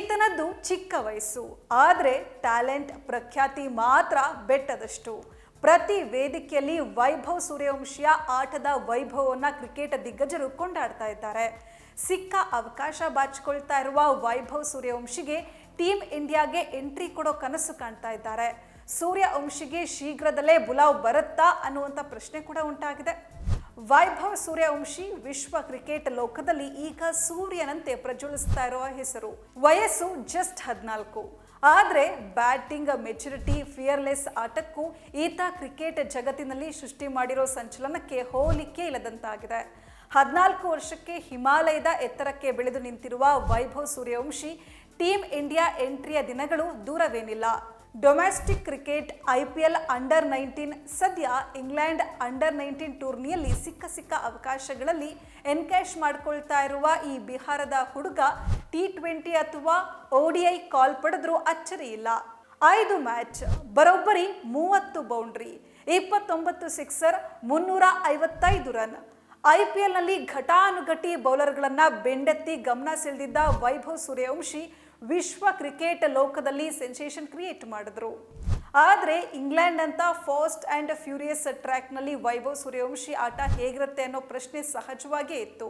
ಈತನದ್ದು ಚಿಕ್ಕ ವಯಸ್ಸು. ಆದರೆ ಟ್ಯಾಲೆಂಟ್, ಪ್ರಖ್ಯಾತಿ ಮಾತ್ರ ಬೆಟ್ಟದಷ್ಟು. ಪ್ರತಿ ವೇದಿಕೆಯಲ್ಲಿ ವೈಭವ್ ಸೂರ್ಯವಂಶಿಯ ಆಟದ ವೈಭವವನ್ನ ಕ್ರಿಕೆಟ್ ದಿಗ್ಗಜರು ಕೊಂಡಾಡ್ತಾ ಇದ್ದಾರೆ. ಸಿಕ್ಕ ಅವಕಾಶ ಬಾಚಿಕೊಳ್ತಾ ಇರುವ ವೈಭವ್ ಸೂರ್ಯವಂಶಿಗೆ ಟೀಮ್ ಇಂಡಿಯಾಗೆ ಎಂಟ್ರಿ ಕೊಡೋ ಕನಸು ಕಾಣ್ತಾ ಇದ್ದಾರೆ. ಸೂರ್ಯವಂಶಿಗೆ ಶೀಘ್ರದಲ್ಲೇ ಬುಲಾವ್ ಬರುತ್ತಾ ಅನ್ನುವಂಥ ಪ್ರಶ್ನೆ ಕೂಡ ಉಂಟಾಗಿದೆ. ವೈಭವ್ ಸೂರ್ಯವಂಶಿ ವಿಶ್ವ ಕ್ರಿಕೆಟ್ ಲೋಕದಲ್ಲಿ ಈಗ ಸೂರ್ಯನಂತೆ ಪ್ರಜ್ವಲಿಸ್ತಾ ಇರುವ ಹೆಸರು. ವಯಸ್ಸು ಜಸ್ಟ್ ಹದಿನಾಲ್ಕು. ಆದರೆ ಬ್ಯಾಟಿಂಗ್ ಮೆಚುರಿಟಿ ಫಿಯರ್ಲೆಸ್ ಆಟಕ್ಕೂ ಈತ ಕ್ರಿಕೆಟ್ ಜಗತ್ತಿನಲ್ಲಿ ಸೃಷ್ಟಿ ಮಾಡಿರೋ ಸಂಚಲನಕ್ಕೆ ಹೋಲಿಕೆ ಇಲ್ಲದಂತಾಗಿದೆ. ಹದಿನಾಲ್ಕು ವರ್ಷಕ್ಕೆ ಹಿಮಾಲಯದ ಎತ್ತರಕ್ಕೆ ಬೆಳೆದು ನಿಂತಿರುವ ವೈಭವ್ ಸೂರ್ಯವಂಶಿ ಟೀಮ್ ಇಂಡಿಯಾ ಎಂಟ್ರಿಯ ದಿನಗಳು ದೂರವೇನಿಲ್ಲ. Domestic cricket I P L under nineteen ಸದ್ಯ ಇಂಗ್ಲೆಂಡ್ ಅಂಡರ್ ನೈನ್ಟೀನ್ ಟೂರ್ನಿಯಲ್ಲಿ ಸಿಕ್ಕ ಸಿಕ್ಕ ಅವಕಾಶಗಳಲ್ಲಿ ಎನ್ಕ್ಯಾಶ್ ಮಾಡ್ಕೊಳ್ತಾ ಇರುವ ಈ ಬಿಹಾರದ ಹುಡುಗ ಟಿ ಟ್ವೆಂಟಿ ಅಥವಾ ಓಡಿಐ ಕಾಲ್ ಪಡೆದ್ರೂ ಅಚ್ಚರಿ ಇಲ್ಲ. ಐದು ಮ್ಯಾಚ್ ಬರೋಬ್ಬರಿ ಮೂವತ್ತು ಬೌಂಡ್ರಿ ಇಪ್ಪತ್ತೊಂಬತ್ತು ಸಿಕ್ಸರ್ ಮುನ್ನೂರ ಐವತ್ತೈದು ರನ್ ಐ ಪಿ ಎಲ್ನಲ್ಲಿ ಘಟಾನುಘಟಿ ಬೌಲರ್ಗಳನ್ನು ಬೆಂಡೆತ್ತಿ ಗಮನ ಸೆಳೆದಿದ್ದ ವೈಭವ್ ಸೂರ್ಯವಂಶಿ ವಿಶ್ವ ಕ್ರಿಕೆಟ್ ಲೋಕದಲ್ಲಿ ಸೆನ್ಸೇಷನ್ ಕ್ರಿಯೇಟ್ ಮಾಡಿದ್ರು. ಆದರೆ ಇಂಗ್ಲೆಂಡ್ ಅಂತ ಫಾಸ್ಟ್ ಆ್ಯಂಡ್ ಫ್ಯೂರಿಯಸ್ ಟ್ರ್ಯಾಕ್ನಲ್ಲಿ ವೈಭವ್ ಸೂರ್ಯವಂಶಿ ಆಟ ಹೇಗಿರುತ್ತೆ ಅನ್ನೋ ಪ್ರಶ್ನೆ ಸಹಜವಾಗಿಯೇ ಇತ್ತು.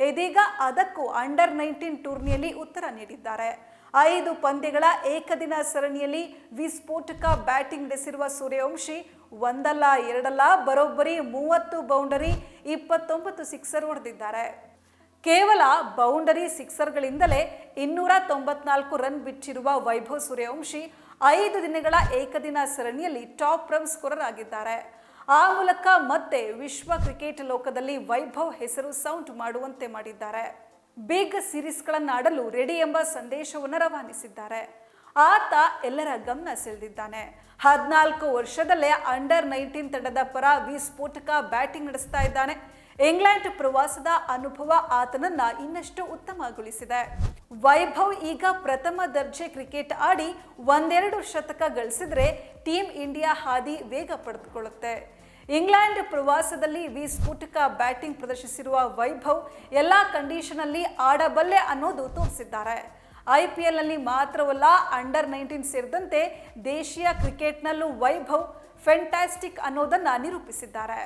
ಇದೀಗ ಅದಕ್ಕೂ ಅಂಡರ್ ನೈನ್ಟೀನ್ ಟೂರ್ನಿಯಲ್ಲಿ ಉತ್ತರ ನೀಡಿದ್ದಾರೆ. ಐದು ಪಂದ್ಯಗಳ ಏಕದಿನ ಸರಣಿಯಲ್ಲಿ ವಿಸ್ಫೋಟಕ ಬ್ಯಾಟಿಂಗ್ ನಡೆಸಿರುವ ಸೂರ್ಯವಂಶಿ ಒಂದಲ್ಲ ಎರಡಲ್ಲ, ಬರೋಬ್ಬರಿ ಮೂವತ್ತು ಬೌಂಡರಿ ಇಪ್ಪತ್ತೊಂಬತ್ತು ಸಿಕ್ಸರ್ ಹೊಡೆದಿದ್ದಾರೆ. ಕೇವಲ ಬೌಂಡರಿ ಸಿಕ್ಸರ್ಗಳಿಂದಲೇ ಇನ್ನೂರ ತೊಂಬತ್ನಾಲ್ಕು ರನ್ ಬಿಚ್ಚಿರುವ ವೈಭವ್ ಸೂರ್ಯವಂಶಿ ಐದು ದಿನಗಳ ಏಕದಿನ ಸರಣಿಯಲ್ಲಿ ಟಾಪ್ ರನ್ ಸ್ಕೋರರ್ ಆಗಿದ್ದಾರೆ. ಆ ಮೂಲಕ ಮತ್ತೆ ವಿಶ್ವ ಕ್ರಿಕೆಟ್ ಲೋಕದಲ್ಲಿ ವೈಭವ್ ಹೆಸರು ಸೌಂಡ್ ಮಾಡುವಂತೆ ಮಾಡಿದ್ದಾರೆ. ಬಿಗ್ ಸೀರೀಸ್ಗಳನ್ನು ಆಡಲು ರೆಡಿ ಎಂಬ ಸಂದೇಶವನ್ನು ರವಾನಿಸಿದ್ದಾರೆ. ಆತ ಎಲ್ಲರ ಗಮನ ಸೆಳೆದಿದ್ದಾನೆ. ಹದಿನಾಲ್ಕು ವರ್ಷದಲ್ಲೇ ಅಂಡರ್ ನೈನ್ಟೀನ್ ತಂಡದ ಪರ ವಿಸ್ಫೋಟಕ ಬ್ಯಾಟಿಂಗ್ ನಡೆಸ್ತಾ ಇದ್ದಾನೆ. ಇಂಗ್ಲೆಂಡ್ ಪ್ರವಾಸದ ಅನುಭವ ಆತನನ್ನ ಇನ್ನಷ್ಟು ಉತ್ತಮಗೊಳಿಸಿದೆ. ವೈಭವ್ ಈಗ ಪ್ರಥಮ ದರ್ಜೆ ಕ್ರಿಕೆಟ್ ಆಡಿ ಒಂದೆರಡು ಶತಕ ಗಳಿಸಿದ್ರೆ ಟೀಮ್ ಇಂಡಿಯಾ ಹಾದಿ ವೇಗ ಪಡೆದುಕೊಳ್ಳುತ್ತೆ. ಇಂಗ್ಲೆಂಡ್ ಪ್ರವಾಸದಲ್ಲಿ ವಿಸ್ಫೋಟಕ ಬ್ಯಾಟಿಂಗ್ ಪ್ರದರ್ಶಿಸಿರುವ ವೈಭವ್ ಎಲ್ಲ ಕಂಡೀಷನಲ್ಲಿ ಆಡಬಲ್ಲೆ ಅನ್ನೋದು ತೋರಿಸಿದ್ದಾರೆ. ಐ ಪಿ ಎಲ್ನಲ್ಲಿ ಮಾತ್ರವಲ್ಲ ಅಂಡರ್ ನೈನ್ಟೀನ್ ಸೇರಿದಂತೆ ದೇಶೀಯ ಕ್ರಿಕೆಟ್ನಲ್ಲೂ ವೈಭವ್ ಫೆಂಟಾಸ್ಟಿಕ್ ಅನ್ನೋದನ್ನ ನಿರೂಪಿಸಿದ್ದಾರೆ.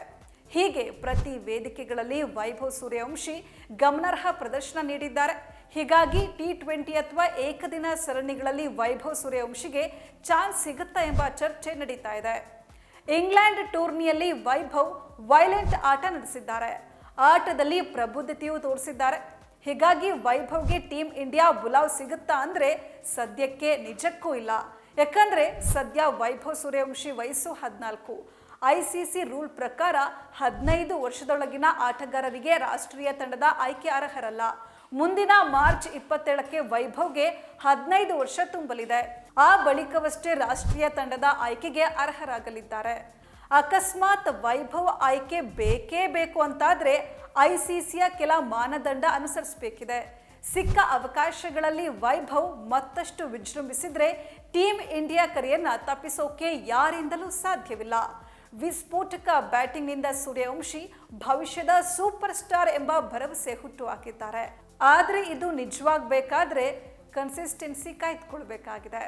ಹೀಗೆ ಪ್ರತಿ ವೇದಿಕೆಗಳಲ್ಲಿ ವೈಭವ್ ಸೂರ್ಯವಂಶಿ ಗಮನಾರ್ಹ ಪ್ರದರ್ಶನ ನೀಡಿದ್ದಾರೆ. ಹೀಗಾಗಿ ಟಿ ಟ್ವೆಂಟಿ ಅಥವಾ ಏಕದಿನ ಸರಣಿಗಳಲ್ಲಿ ವೈಭವ್ ಸೂರ್ಯವಂಶಿಗೆ ಚಾನ್ಸ್ ಸಿಗುತ್ತಾ ಎಂಬ ಚರ್ಚೆ ನಡೀತಾ ಇದೆ. ಇಂಗ್ಲೆಂಡ್ ಟೂರ್ನಿಯಲ್ಲಿ ವೈಭವ್ ವೈಲೆಂಟ್ ಆಟ ನಡೆಸಿದ್ದಾರೆ. ಆಟದಲ್ಲಿ ಪ್ರಬುದ್ಧತೆಯೂ ತೋರಿಸಿದ್ದಾರೆ. ಹೀಗಾಗಿ ವೈಭವ್ಗೆ ಟೀಮ್ ಇಂಡಿಯಾ ಬುಲಾವ್ ಸಿಗುತ್ತಾ ಅಂದ್ರೆ ಸದ್ಯಕ್ಕೆ ನಿಜಕ್ಕೂ ಇಲ್ಲ. ಯಾಕಂದ್ರೆ ಸದ್ಯ ವೈಭವ್ ಸೂರ್ಯವಂಶಿ ವಯಸ್ಸು ಹದಿನಾಲ್ಕು. ಐ ಸಿ ರೂಲ್ ಪ್ರಕಾರ ಹದಿನೈದು ವರ್ಷದೊಳಗಿನ ಆಟಗಾರರಿಗೆ ರಾಷ್ಟ್ರೀಯ ತಂಡದ ಆಯ್ಕೆ ಅರ್ಹರಲ್ಲ. ಮುಂದಿನ ಮಾರ್ಚ್ ಇಪ್ಪತ್ತೇಳಕ್ಕೆ ವೈಭವ್ಗೆ ಹದಿನೈದು ವರ್ಷ ತುಂಬಲಿದೆ. ಆ ಬಳಿಕವಷ್ಟೇ ರಾಷ್ಟ್ರೀಯ ತಂಡದ ಆಯ್ಕೆಗೆ ಅರ್ಹರಾಗಲಿದ್ದಾರೆ. ಅಕಸ್ಮಾತ್ ವೈಭವ್ ಆಯ್ಕೆ ಬೇಕೇ ಬೇಕು ಅಂತಾದರೆ ಐ ಸಿ ಸಿಯ ಕೆಲ ಮಾನದಂಡ ಅನುಸರಿಸಬೇಕಿದೆ. ಸಿಕ್ಕ ಅವಕಾಶಗಳಲ್ಲಿ ವೈಭವ್ ಮತ್ತಷ್ಟು ವಿಜೃಂಭಿಸಿದ್ರೆ ಟೀಮ್ ಇಂಡಿಯಾ ಕರೆಯನ್ನ ತಪ್ಪಿಸೋಕೆ ಯಾರಿಂದಲೂ ಸಾಧ್ಯವಿಲ್ಲ. ವಿಸ್ಫೋಟಕ ಬ್ಯಾಟಿಂಗ್ನಿಂದ ಸೂರ್ಯವಂಶಿ ಭವಿಷ್ಯದ ಸೂಪರ್ ಸ್ಟಾರ್ ಎಂಬ ಭರವಸೆ ಹುಟ್ಟು ಹಾಕಿದ್ದಾರೆ. ಆದರೆ ಇದು ನಿಜವಾಗಬೇಕಾದ್ರೆ ಕನ್ಸಿಸ್ಟೆನ್ಸಿ ಕಾಯ್ದುಕೊಳ್ಬೇಕಾಗಿದೆ.